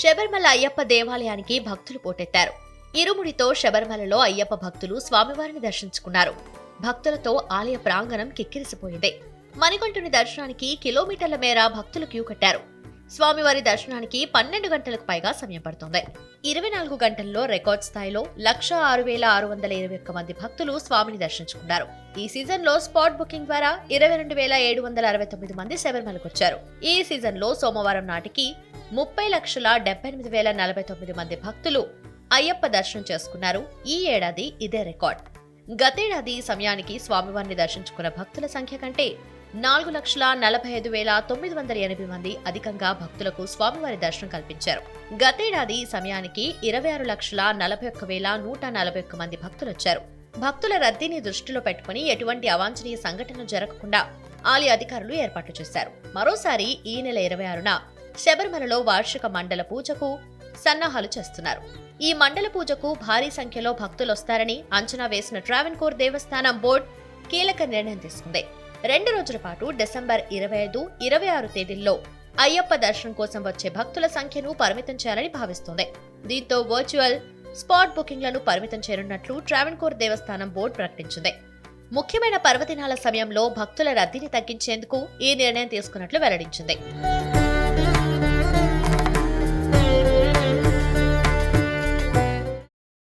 శబరిమల అయ్యప్ప దేవాలయానికి భక్తులు పోటెత్తారు. ఇరుముడితో శబరిమలలో అయ్యప్ప భక్తులు స్వామివారిని దర్శించుకున్నారు. భక్తులతో ఆలయ ప్రాంగణం కిక్కిరిసిపోయింది. మణికంఠుని దర్శనానికి కిలోమీటర్ల మేర భక్తులు క్యూ కట్టారు. స్వామివారి దర్శనానికి పన్నెండు గంటలకు పైగా సమయం పడుతుంది. ఇరవై నాలుగు గంటల్లో రికార్డ్ స్థాయిలో లక్ష ఆరు వేల ఆరు వందల ఇరవై ఒక్క మంది భక్తులు స్వామిని దర్శించుకున్నారు. ఈ సీజన్లో స్పాట్ బుకింగ్ ద్వారా ఇరవై రెండు వేల ఏడు వందల అరవై తొమ్మిది మంది శబరిమలకు వచ్చారు. ఈ సీజన్లో సోమవారం నాటికి ముప్పై లక్షల డెబ్బై ఎనిమిది వేల నలభై తొమ్మిది మంది భక్తులు అయ్యప్ప దర్శనం చేసుకున్నారు. ఈ ఏడాది ఇదే రికార్డ్. గతేడాది సమయానికి స్వామివారిని దర్శించుకున్న భక్తుల సంఖ్య కంటే నాలుగు లక్షల నలభై ఐదు వేల తొమ్మిది వందల ఎనభై మంది అధికంగా భక్తులకు స్వామివారి దర్శనం కల్పించారు. గతేడాది సమయానికి ఇరవై ఆరు లక్షల నలభై ఒక్క వేల నూట నలభై ఒక్క మంది భక్తులు వచ్చారు. భక్తుల రద్దీని దృష్టిలో పెట్టుకుని ఎటువంటి అవాంఛనీయ సంఘటనలు జరగకుండా ఆలయ అధికారులు ఏర్పాట్లు చేశారు. మరోసారి ఈ నెల ఇరవై ఆరున శబరిమలలో వార్షిక మండల పూజకు సన్నాహాలు చేస్తున్నారు. ఈ మండల పూజకు భారీ సంఖ్యలో భక్తులు వస్తారని అంచనా వేసిన ట్రావెన్కోర్ దేవస్థానం బోర్డు కీలక నిర్ణయం తీసుకుంది. రెండు రోజుల పాటు డిసెంబర్ ఇరవై ఐదు ఇరవై ఆరు తేదీల్లో అయ్యప్ప దర్శనం కోసం వచ్చే భక్తుల సంఖ్యను పరిమితం చేయాలని భావిస్తోంది. దీంతో వర్చువల్ స్పాట్ బుకింగ్లను పరిమితం చేయనున్నట్లు ట్రావెన్కోర్ దేవస్థానం బోర్డు ప్రకటించింది. ముఖ్యమైన పర్వదినాల సమయంలో భక్తుల రద్దీని తగ్గించేందుకు ఈ నిర్ణయం తీసుకున్నట్లు వెల్లడించింది.